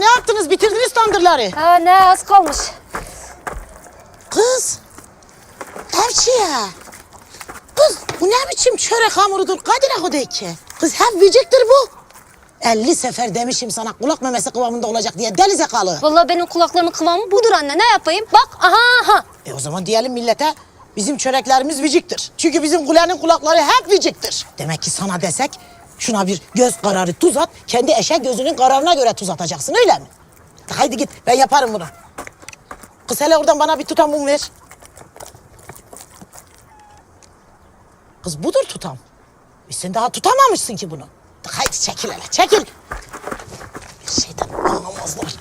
ne yaptınız? Bitirdiniz tandırları. Ha ne az kalmış. Kız. Evciye. Kız bu ne biçim çörek hamurudur Kadir Ahu ki. Kız hep vıcıktır bu. 50 sefer demişim sana kulak memesi kıvamında olacak diye deli zekalı. Vallahi benim kulaklarımın kıvamı budur anne. Ne yapayım? Bak aha aha. E o zaman diyelim millete bizim çöreklerimiz vıcıktır. Çünkü bizim kulenin kulakları hep vıcıktır. Demek ki sana desek şuna bir göz kararı tuz at. Kendi eşek gözünün kararına göre tuz atacaksın öyle mi? Haydi git ben yaparım bunu. Kız hele oradan bana bir tutam mum ver. Kız budur tutam. E sen daha tutamamışsın ki bunu. Haydi çekil hele çekil. Bir şeyden anlamazlar.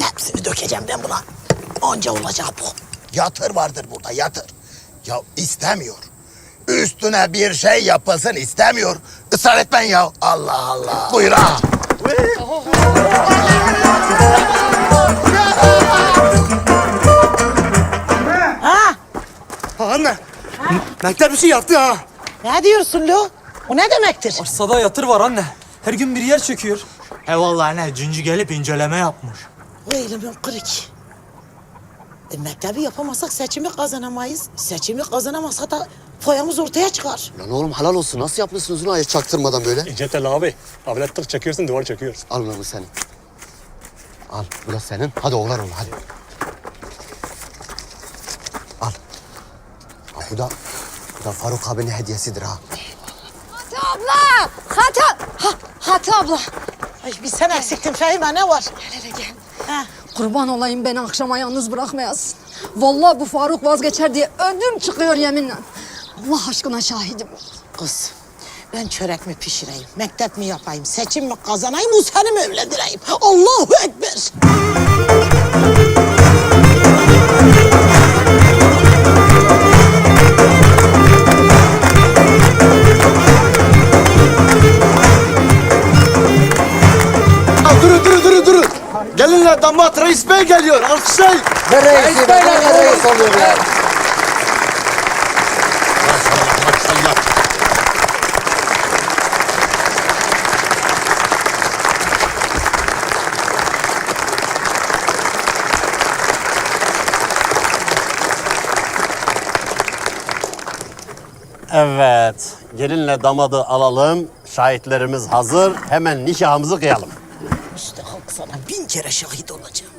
Hepsini dökeceğim ben buna. Anca olacak bu. Yatır vardır burada yatır. Ya istemiyor. Üstüne bir şey yapılsın istemiyor. Israr etmen ya. Allah Allah. Buyur ha. Ha? Anne. Mektep bir şey yaptı ha. Ne diyorsun lo? O ne demektir? Arsada yatır var anne. Her gün bir yer çöküyor. He vallahi anne cüncü gelip inceleme yapmış. O elimin kırık. E, mektebi yapamazsak seçimi kazanamayız. Seçimi kazanamazsak da foyamız ortaya çıkar. Lan oğlum helal olsun. Nasıl yapmışsınız onu ayet çaktırmadan böyle? İncetel abi. Avlettik çekiyorsun duvar çekiyoruz. Al lan bu senin. Al bu da senin. Hadi oğlan ol hadi. Al. Al bu da, bu da Faruk abinin hediyesidir ha. Hati abla. Hati. Ha, Hati abla. Ay bir sen eksiktin Fehime ne var? Hele gel. Ha. Kurban olayım beni akşama yalnız bırakmayasın. Vallahi bu Faruk vazgeçer diye ödüm çıkıyor yeminle. Allah aşkına şahidim. Kız ben çörek mi pişireyim, mektep mi yapayım, seçim mi kazanayım, bu seni mi evlendireyim? Allahu Ekber. Durun durun durun durun. Gelinle damat reis bey geliyor. Alkışlayın. Reis bey reis oluyor ya. Evet, gelinle damadı alalım. Şahitlerimiz hazır. Hemen nikahımızı kıyalım. İşte halk sana bin kere şahit olacağım.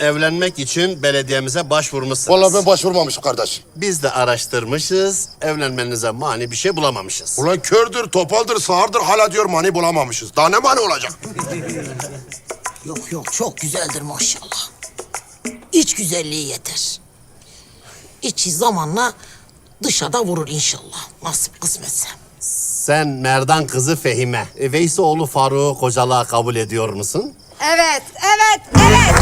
Evlenmek için belediyemize başvurmuşsunuz. Vallahi ben başvurmamışım kardeş. Biz de araştırmışız. Evlenmenize mani bir şey bulamamışız. Ulan kördür, topaldır, sağırdır hala diyor mani bulamamışız. Daha ne mani olacak? Yok yok çok güzeldir maşallah. İç güzelliği yeter. İçi zamanla dışa vurur inşallah. Nasip kısmetse. Sen Merdan kızı Fehime, e, Veysoğlu Faruk'u kocalığa kabul ediyor musun? Evet, evet, evet.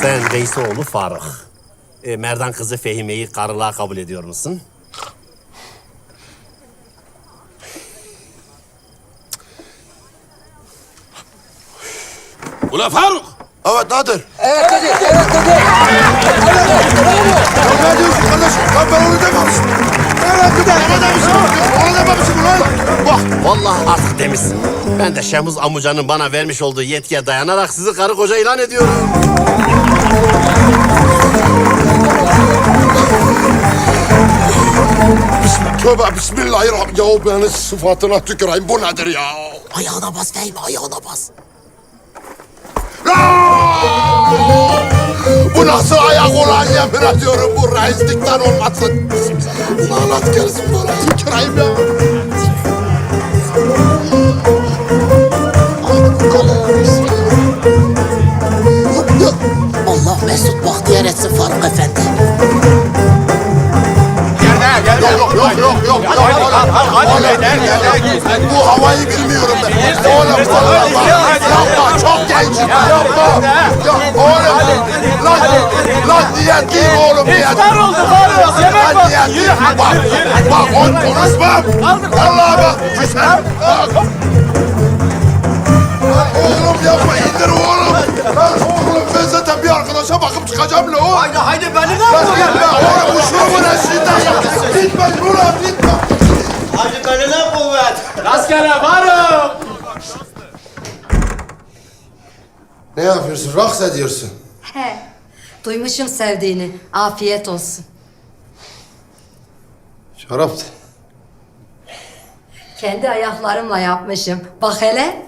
Sen Veysoğlu Faruk. E, Merdan kızı Fehime'yi karılığa kabul ediyor musun? Ulan Faruk! Evet Nadir. Evet dedi. Evet dedi. Ya ne diyorsun kardeşim? Lan ben onu dememişim. Evet bir de. Ne demişim? Onu dememişim ulan. Bak. Vallahi artık demişsin. Ben de Şemuz amcanın bana vermiş olduğu yetkiye dayanarak sizi karı koca ilan ediyorum. Tövbe bismillahirrahmanirrahim. Ya beni sıfatına tüküreyim. Bu nedir ya? Ayağına bas Fehmi ayağına bas. Nasıl ayak ulan yemin ediyorum bu reislikten olmasın. Lanet gelsin bana tüküreyim ya. Bu havayı bilmiyorum ben. Oğlum oğlum yapma çok gençim yapma. Ya oğlum lan lan niyetliyim oğlum niyetliyim. İftar oldu Faruk yemek var. niyetliyim bak bak on konuşmam. Vallahi bak küser. Bak. Oğlum yapma indir oğlum. Lan oğlum ben zaten bir arkadaşa bakıp çıkacağım la o. Haydi haydi beni ne yapıyorsun? askere varım. Ne yapıyorsun? Raks ediyorsun. He. Duymuşum sevdiğini. Afiyet olsun. Şaraptı. Kendi ayaklarımla yapmışım. Bak hele.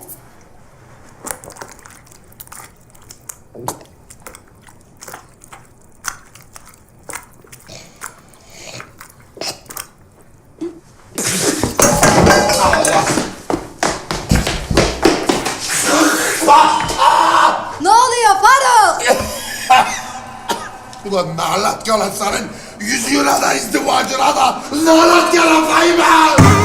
Ulan nalet yalan senin yüzüğüne de izdivacına da nalet yalan Fahime!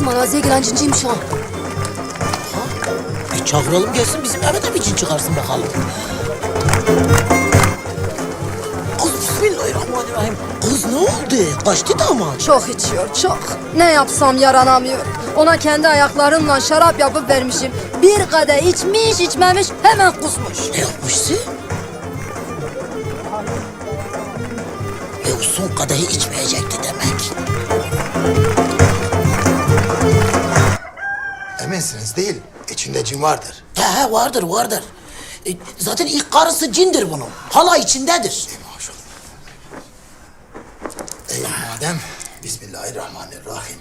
Beysiyle konuşan bizim araziye gelen cinciymiş ha. E çağıralım gelsin bizim eve de bir cin çıkarsın bakalım. Kız bismillahirrahmanirrahim. Kız ne oldu? Kaçtı da ama. Çok içiyor çok. Ne yapsam yaranamıyor. Ona kendi ayaklarımla şarap yapıp vermişim. Bir kadeh içmiş içmemiş hemen kusmuş. Ne yapmışsın? E o son kadehi içmeyecekti demek. Eminsiniz değil. İçinde cin vardır. He he vardır vardır. E, zaten ilk karısı cindir bunun. Hala içindedir. Ey madem Bismillahirrahmanirrahim.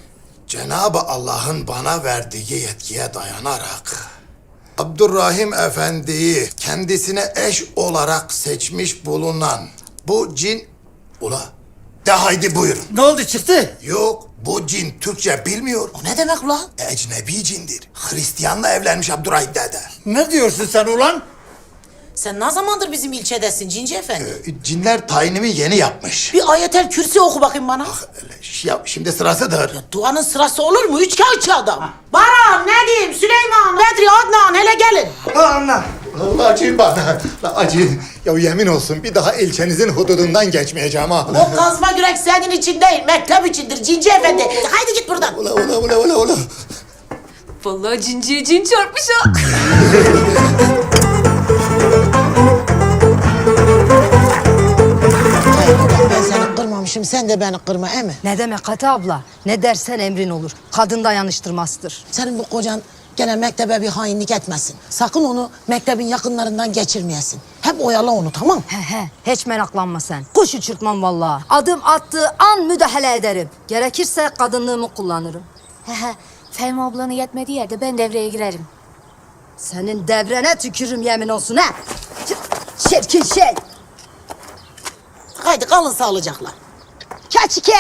Cenab-ı Allah'ın bana verdiği yetkiye dayanarak Abdurrahim Efendi'yi kendisine eş olarak seçmiş bulunan bu cin... Ula de haydi buyurun. Ne oldu çıktı? Yok bu cin Türkçe bilmiyor. O ne demek ulan? Ecnebi cindir. Hristiyanla evlenmiş Abdurrahim dede. Ne diyorsun sen ulan? Sen ne zamandır bizim ilçedesin Cinci Efendi? Ee, Cinler tayinimi yeni yapmış. Bir ayetel kürsi oku bakayım bana. Öyle, Ya, şimdi sırasıdır. Duanın sırası olur mu? Üç kağıtçı adam. Baran, Nedim, Süleyman, Bedri, Adnan hele gelin. Allah. Allah acıyın bana. La acıyın. Ya yemin olsun bir daha ilçenizin hududundan geçmeyeceğim ha. O kazma yürek senin için değil, mektep içindir Cinci Efendi. Haydi git buradan. Ula ula ula ula ula. Vallahi cinciye cin çarpmış ha. Ben seni kırmamışım, sen de beni kırma emi. Ne demek Kati abla? Ne dersen emrin olur. Kadın dayanıştırmazdır. Senin bu kocan gene mektebe bir hainlik etmesin. Sakın onu mektebin yakınlarından geçirmeyesin. Hep oyala onu tamam? He he, hiç meraklanma sen. Kuş uçurtmam vallahi. Adım attığı an müdahale ederim. Gerekirse kadınlığımı kullanırım. He he. Fehmi ablanın yetmediği yerde ben devreye girerim. Senin devrene tükürürüm yemin olsun ha. Çirkin şey. Haydi kalın sağlıcakla. Keçike.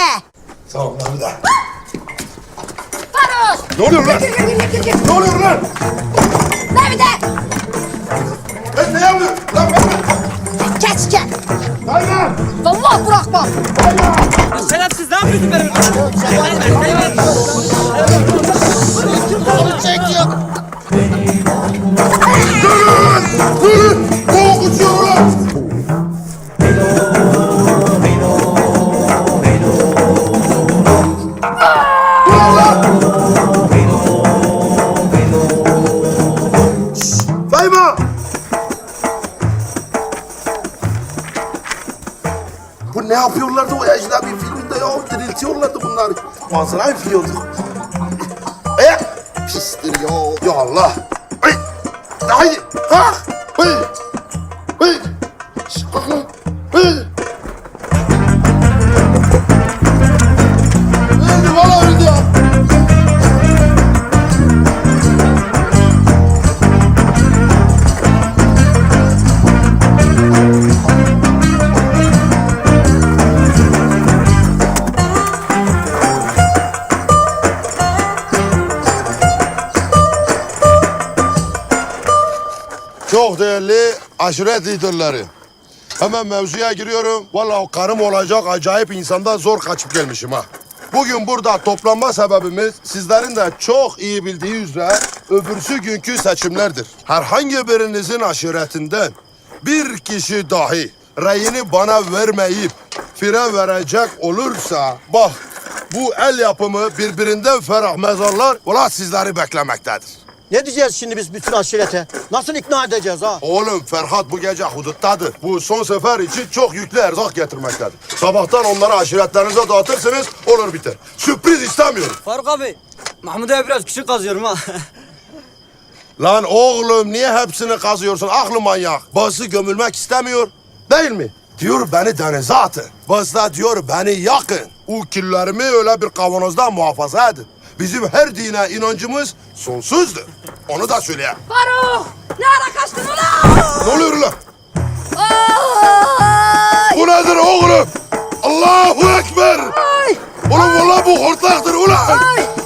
Sağ ol lan bir daha. Faruk! Ne oluyor lan? Ne oluyor lan? Nerede? Ben ne yapıyorum? Lan ben... Keçike. Hayvan! Vallahi bırakmam. Şerefsiz ne yapıyorsun benim? Durun! Durun! Bu ne yapıyorlardı o ecnebi filminde ya? Diriltiyorlardı bunları. Manzara üflüyorduk. E, pistir ya. Ya Allah. Ay, haydi. Ha. Ay. Aşiret liderleri. Hemen mevzuya giriyorum. Vallahi karım olacak acayip insandan zor kaçıp gelmişim ha. Bugün burada toplanma sebebimiz sizlerin de çok iyi bildiği üzere öbürsü günkü seçimlerdir. Herhangi birinizin aşiretinden bir kişi dahi reyini bana vermeyip fire verecek olursa bak bu el yapımı birbirinden ferah mezarlar ulan sizleri beklemektedir. Ne diyeceğiz şimdi biz bütün aşirete? Nasıl ikna edeceğiz ha? Oğlum Ferhat bu gece huduttadır. Bu son sefer için çok yüklü erzak getirmektedir. Sabahtan onları aşiretlerinize dağıtırsınız olur biter. Sürpriz istemiyorum. Faruk abi. Mahmud'a biraz küçük kazıyorum ha. Lan oğlum niye hepsini kazıyorsun aklı manyak? Bazısı gömülmek istemiyor değil mi? Diyor beni denize atın. Bazısı da diyor beni yakın. O küllerimi öyle bir kavanozda muhafaza edin. Bizim her dine inancımız sonsuzdur. Onu da söyleyeyim. Faruk! Ne ara kaçtın ulan? Ne oluyor lan? Ay! Bu nedir oğlum? Allahu Ekber! Ulan valla bu hortlaktır ulan!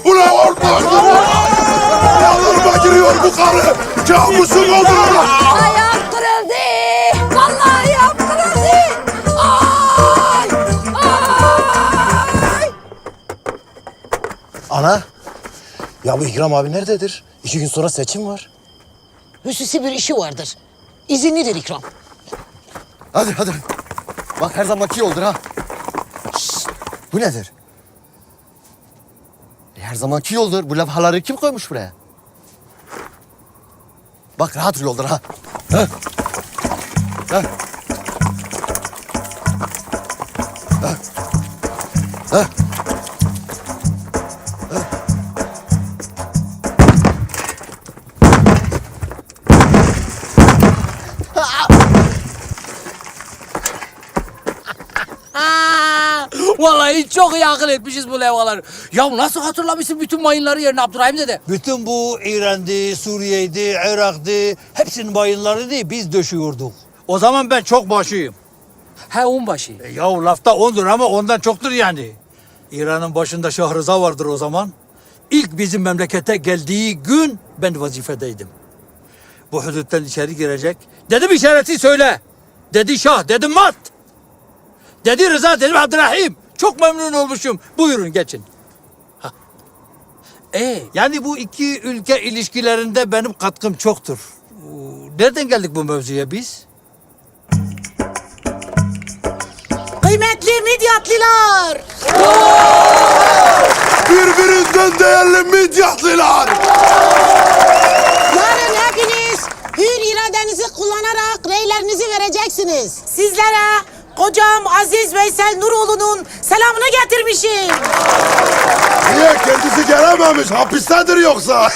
Ulan hortlaktır! Yanlarıma giriyor bu karı! Kabusum oldu ulan! Ana. Ya bu İkram abi nerededir? İki gün sonra seçim var. Hüsüsi bir işi vardır. İzinlidir ikram. Hadi hadi. Bak her zamanki yoldur ha. Şşt, bu nedir? E, Her zamanki yoldur. Bu levhaları kim koymuş buraya? Bak rahat yoldur ha. Ha. Ha. Ha. Ha. Çok iyi akıl etmişiz bu levhaları. Ya nasıl hatırlamışsın bütün mayınları yerine Abdurrahim dede? Bütün bu İran'dı, Suriye'ydi, Irak'dı, hepsinin bayınlarını biz döşüyorduk. O zaman ben çok başıyım. He onbaşı. E, yahu lafta ondur ama ondan çoktur yani. İran'ın başında Şah Rıza vardır o zaman. İlk bizim memlekete geldiği gün ben vazifedeydim. Bu huduttan içeri girecek. Dedim işareti söyle. Dedi Şah, dedim Mat. Dedi Rıza, dedim Abdurrahim. Çok memnun olmuşum. Buyurun geçin. E Yani bu iki ülke ilişkilerinde benim katkım çoktur. Nereden geldik bu mevzuya biz? Kıymetli Midyatlılar! Birbirinden değerli midyatlılar! Yarın hepiniz hür iradenizi kullanarak reylerinizi vereceksiniz. Sizlere kocam Aziz Veysel Nuroğlu'nun selamını getirmişim. Niye kendisi gelememiş? Hapistedir yoksa?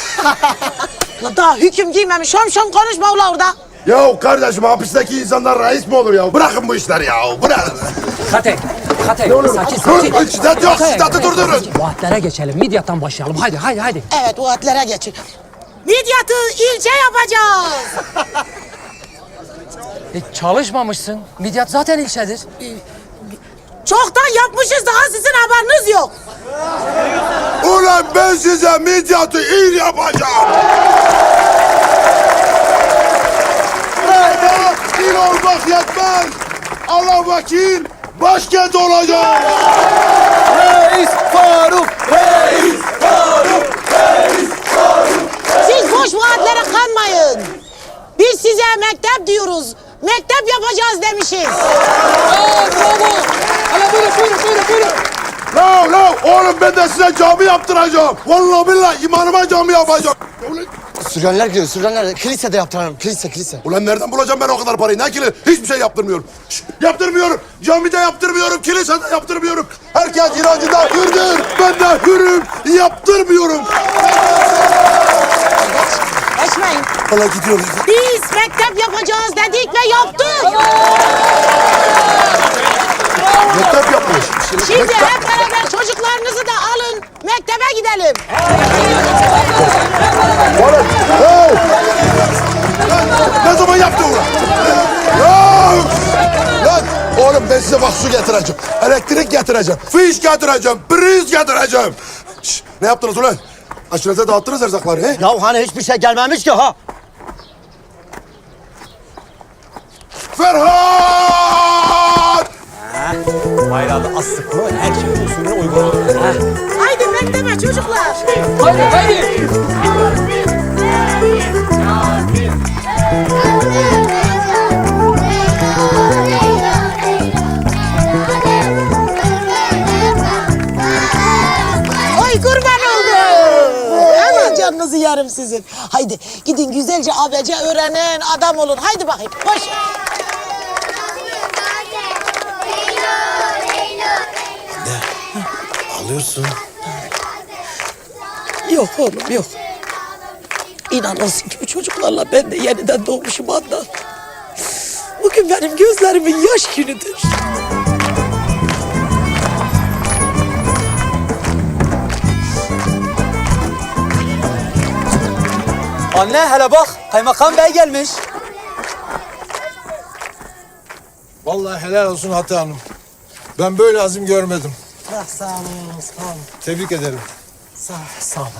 Daha hüküm giymemiş. Şom şom konuşma ula orada. ya kardeşim hapisteki insanlar reis mi olur ya? Bırakın bu işleri ya. Bırakın. Kate. Kate. Sakin Dur, sakin. şiddet yok, şiddeti durdurun. Vaatlere geçelim. Midyat'tan başlayalım. Haydi haydi haydi. Evet o atlere geçin. Midyat'ı ilçe yapacağız. E, çalışmamışsın. Midyat zaten ilçedir. Çoktan yapmışız daha sizin haberiniz yok. Ulan ben size midyatı il yapacağım. Nerede il olmak yetmez. Allah vakil başkent olacak. Reis Faruk. Siz boş vaatlere kanmayın. Biz size mektep diyoruz. Mektep yapacağız demişiz. La la oğlum ben de size cami yaptıracağım. Vallahi billahi imanıma cami yapacağım. Ulan, Sürenler gidiyor, sürenler. Kilisede yaptıralım. Kilise, kilise. ulan nereden bulacağım ben o kadar parayı? Ne kili? Hiçbir şey yaptırmıyorum. Şşt, yaptırmıyorum. Camide yaptırmıyorum. Kilisede yaptırmıyorum. Herkes inancında hürdür. Ben de hürüm. Yaptırmıyorum. Geçmeyin. Valla gidiyoruz. Biz mektep yapacağız dedik ve yaptık. Mektep yapmış. Şimdi hep beraber çocuklarınızı da alın. Mektebe gidelim. Oğlum, hey! Lan, Ne zaman yaptı ulan? Ya! Lan oğlum ben size bak su getireceğim. Elektrik getireceğim. Fiş getireceğim. Priz getireceğim. Şş, ne yaptınız ulan? Aşirete dağıttınız erzakları he? Ya hani hiçbir şey gelmemiş ki ha. Ferhat! Ha? Bayrağı az sıkma, her şey usulüne uygun olur. Ha? Haydi mektebe çocuklar. Haydi haydi. Oy kurban oldu. Hemen canınızı yarım sizin. Haydi gidin güzelce ABC öğrenen adam olun. Haydi bakayım. Koş. Alıyorsun. Yok oğlum yok. İnan olsun ki bu çocuklarla ben de yeniden doğmuşum Adnan. Bugün benim gözlerimin yaş günüdür. Anne hele bak kaymakam bey gelmiş. Vallahi helal olsun Hata Hanım. Ben böyle azim görmedim. Ah, sağ olun, sağ olun. Tebrik ederim. Sağ olun, sağ olun.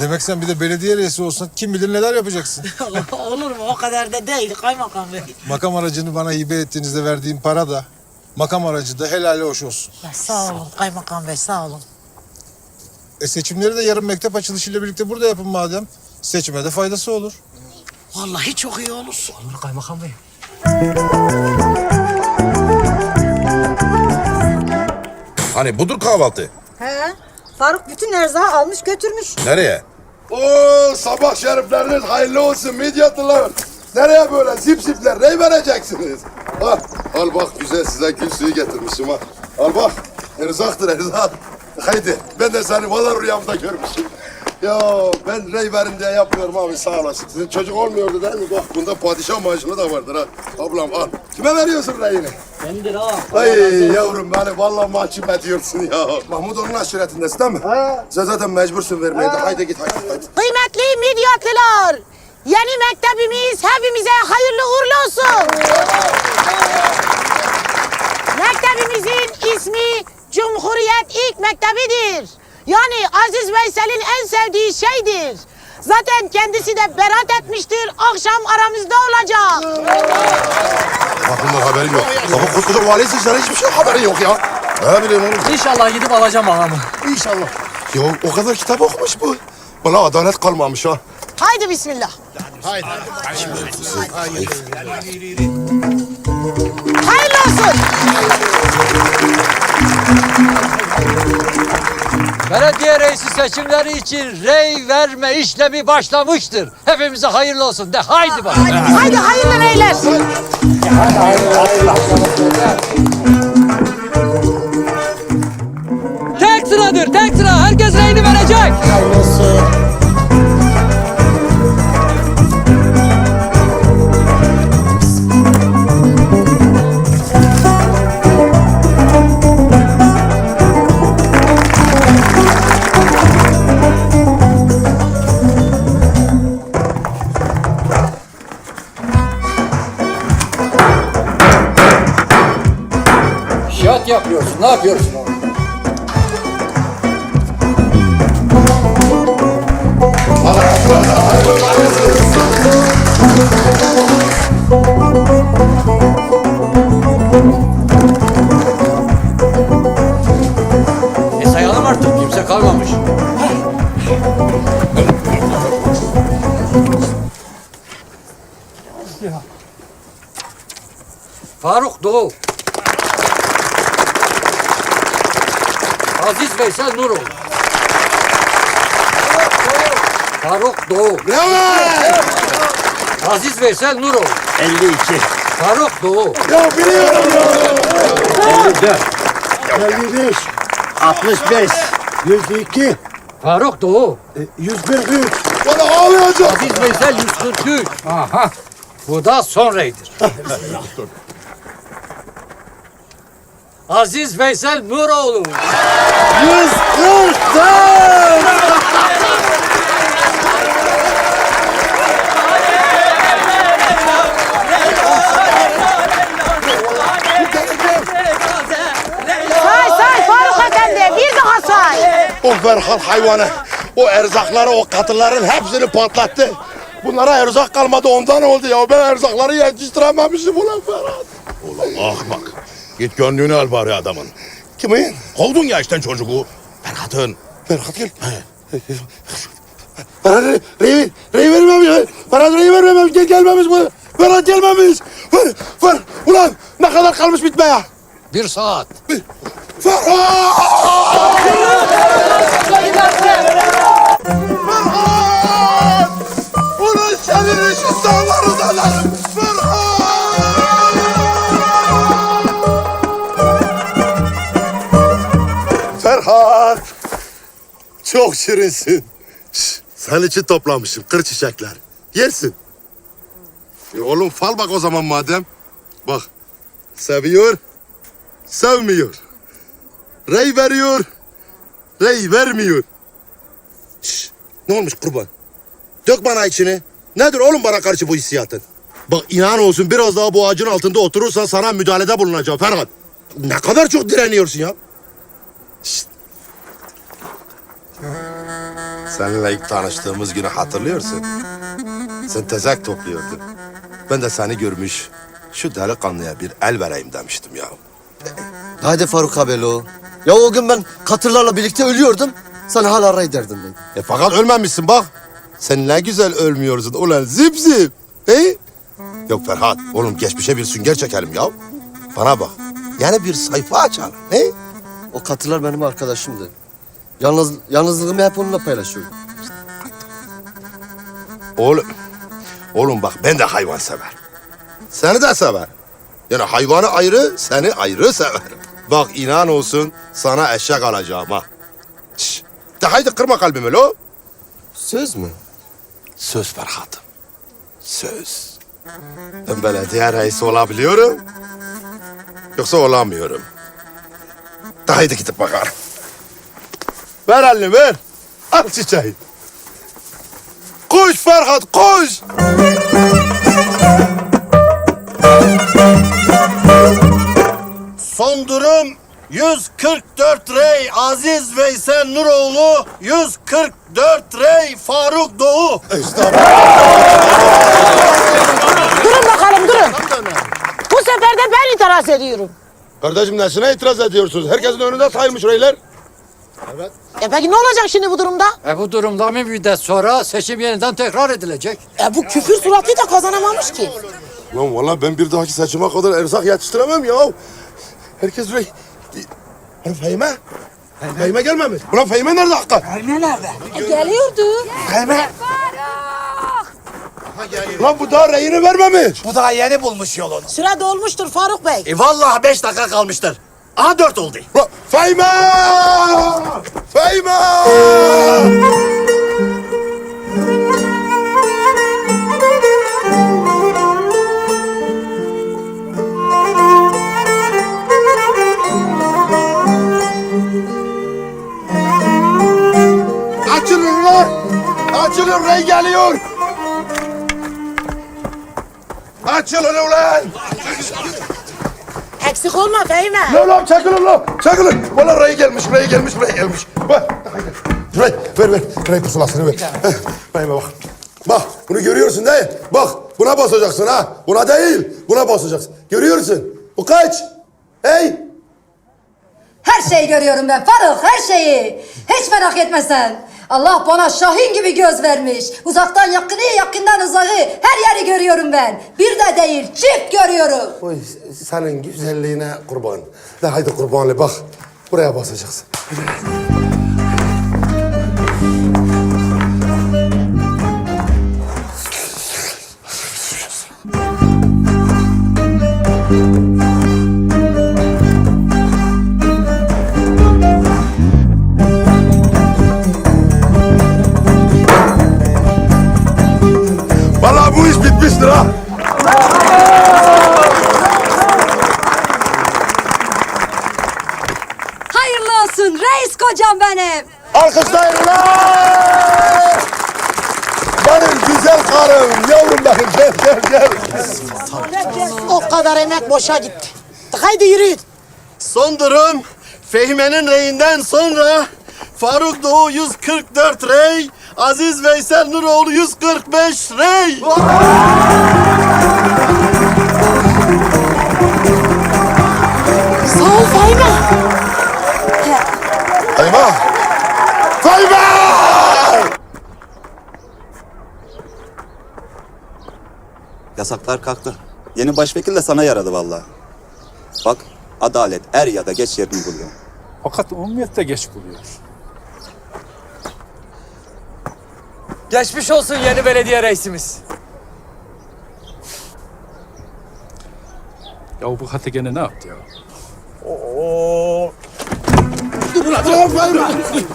Demek sen bir de belediye reisi olsan kim bilir neler yapacaksın. Olur mu? O kadar da değil kaymakam bey. makam aracını bana hibe ettiğinizde verdiğim para da makam aracı da helali hoş olsun. Sağ olun kaymakam bey, sağ olun. E seçimleri de yarın mektep açılışıyla birlikte burada yapın madem. Seçime de faydası olur. Vallahi çok iyi olur. Olur kaymakam bey. Hani budur kahvaltı. He. Faruk bütün erzağı almış götürmüş. Nereye? Oo sabah şerifleriniz hayırlı olsun midyatlılar. Nereye böyle zip zipler ne vereceksiniz? Al, al bak güzel size gül suyu getirmişim ha. Al bak erzaktır erzak. Haydi ben de seni valla rüyamda görmüşüm. Ya ben rey verin diye yapmıyorum abi sağ olasın. Sizin çocuk olmuyordu değil mi? Bak bunda padişah maaşını da vardır ha. Ablam al. Kime veriyorsun reyini? Bendir ha. Ay yavrum beni vallahi mahcup ediyorsun ya. Mahmut onun aşiretindesin değil mi? Ha. Sen zaten mecbursun vermeye de. Haydi git haydi. haydi. Kıymetli midyatlılar, yeni mektebimiz hepimize hayırlı uğurlu olsun. Mektebimizin ismi Cumhuriyet İlk Mektebidir. Yani Aziz Veysel'in en sevdiği şeydir. Zaten kendisi de berat etmiştir, akşam aramızda olacak. Bak bundan haberim yok. Baba koskoca vali seçilen hiçbir şey haberin yok ya. Ne bileyim oğlum. İnşallah gidip alacağım ağamı. İnşallah. Ya o kadar kitap okumuş bu. Bana adalet kalmamış ha. Haydi bismillah. Hayırlı olsun. Belediye reisi seçimleri için rey verme işlemi başlamıştır. Hepimize hayırlı olsun de haydi bak. Haydi hayırlı beyler. Tek sıradır tek sıra herkes reyini verecek. Şat yapıyorsun ne yapıyorsun oğlum? E sayalım artık kimse kalmamış. Faruk Doğu. Aziz Veysel Nuroğlu. Faruk Doğu. Evet. Aziz Veysel Nuroğlu. 52. Faruk Doğu. Ya biliyorum ya. 54. 55. 65. 102. Faruk Doğu. 143. Bana ağlayacak. Aziz Veysel 143. Aha. Bu da son reydir. Aziz Veysel Nuroğlu. 144. Say say Faruk Efendi bir daha say. O Ferhat hayvanı, o erzakları, o katıların hepsini patlattı. Bunlara erzak kalmadı ondan oldu ya. Ben erzakları yetiştirememişim ulan Ferhat. Ulan ahmak. Git gönlünü al bari adamın. Kimin? Kovdun ya işten çocuğu. Ferhat'ın. Ferhat gel. Ferhat re reyi, reyi vermemiş. Ferhat reyi vermemiş. Gel gelmemiş mi? Ferhat gelmemiş. Ver, ver. Ulan ne kadar kalmış bitmeye? Bir saat. Bir. Ferhat! Ferhat! Ulan senin işin dağlarında lan. Çok şirinsin. Şş, Senin için toplamışım kır çiçekler. Yersin. E oğlum fal bak o zaman madem. Bak. Seviyor, sevmiyor. Rey veriyor, rey vermiyor. Şş, ne olmuş kurban? Dök bana içini. Nedir oğlum bana karşı bu hissiyatın? Bak inan olsun biraz daha bu ağacın altında oturursan sana müdahalede bulunacağım Ferhat. Ne kadar çok direniyorsun ya. Seninle ilk tanıştığımız günü hatırlıyorsun. Sen tezek topluyordun. Ben de seni görmüş, şu delikanlıya bir el vereyim demiştim ya. Haydi Faruk abi lo. Ya o gün ben katırlarla birlikte ölüyordum. Sen hala ray derdin ben. E fakat ölmemişsin bak. Sen ne güzel ölmüyorsun ulan zip zip. He? Yok Ferhat, oğlum geçmişe bir sünger çekelim ya. Bana bak, yani bir sayfa açalım. He? O katırlar benim arkadaşımdı. Yalnız, yalnızlığımı hep onunla paylaşıyordum. Oğlum, oğlum bak ben de hayvan sever. Seni de sever. Yani hayvanı ayrı, seni ayrı severim. Bak inan olsun sana eşek alacağım ha. Şş, de haydi kırma kalbimi lo. Söz mü? Söz Ferhat'ım. Söz. Ben belediye reisi olabiliyorum. Yoksa olamıyorum. De haydi gidip bakalım. Ver elini ver. Al çiçeği. Koş Ferhat koş. Son durum 144 rey Aziz Veysel Nuroğlu, 144 rey Faruk Doğu. Durun bakalım durun. Bu sefer de ben itiraz ediyorum. Kardeşim nesine itiraz ediyorsunuz? Herkesin önünde sayılmış reyler. E peki ne olacak şimdi bu durumda? E bu durumda bir müddet sonra seçim yeniden tekrar edilecek. E bu küfür suratı da kazanamamış ki. Lan valla ben bir dahaki seçime kadar erzak yetiştiremem ya. Herkes rey... Hani Fehime? Fehime gelmemiş. Ulan Fehime nerede Hakkı? Geliyordu. Fehime. Lan bu daha reyini vermemiş. Bu daha yeni bulmuş yolunu. Süre dolmuştur Faruk Bey. E vallahi beş dakika kalmıştır. Aha dört oldu. Lan Fehime! Fehime! Açılın lan! Açılın rey geliyor! Açılın ulan! Eksik olma Fehime. Lan lan çekilin lan! Çekilin! Valla rey gelmiş, rey gelmiş, rey gelmiş. Bak! Rey, ver ver. Rey pusulasını ver. Heh, Fehime bak. Bak, bunu görüyorsun değil mi? Bak, buna basacaksın ha. Buna değil, buna basacaksın. Görüyorsun. Bu kaç? Hey! Her şeyi görüyorum ben Faruk her şeyi. Hiç merak etme sen. Allah bana Şahin gibi göz vermiş. Uzaktan yakını, yakından uzağı her yeri görüyorum ben. Bir de değil, çift görüyorum. Oy, senin güzelliğine kurban. De haydi kurbanlı bak. Buraya basacaksın. O kadar emek boşa gitti. Haydi yürüyün. Son durum Fehime'nin reyinden sonra Faruk Doğu 144 rey, Aziz Veysel Nuroğlu 145 rey. Yasaklar kalktı. Yeni başvekil de sana yaradı vallahi. Bak adalet er ya da geç yerini buluyor. Fakat umumiyet de geç buluyor. Geçmiş olsun yeni belediye reisimiz. Ya bu Hati gene ne yaptı ya? Durun Ulan Fahime!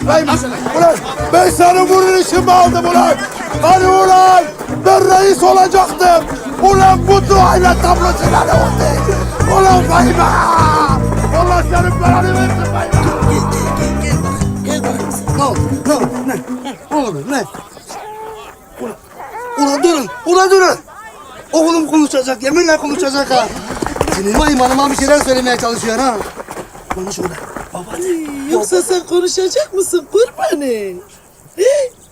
Fahime! Ulan ben senin bunun için mi aldım ulan? Hani ulan ben reis olacaktım. Ulan bu duayla tablo oldu. Ulan Fahime! Allah senin belanı versin Fahime! Ulan durun, ulan durun. Oğlum konuşacak, yeminle konuşacak ha. Senin vay imanıma bir şeyler söylemeye çalışıyor ha. Konuş orada. Yoksa sen konuşacak mısın kurbanı? Ay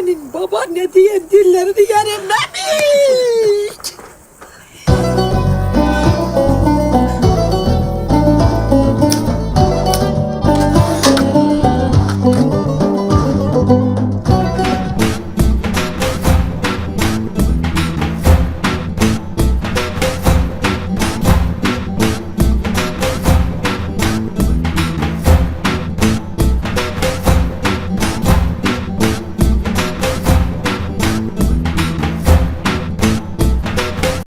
senin babaanne diyen dillerini yerim demiş.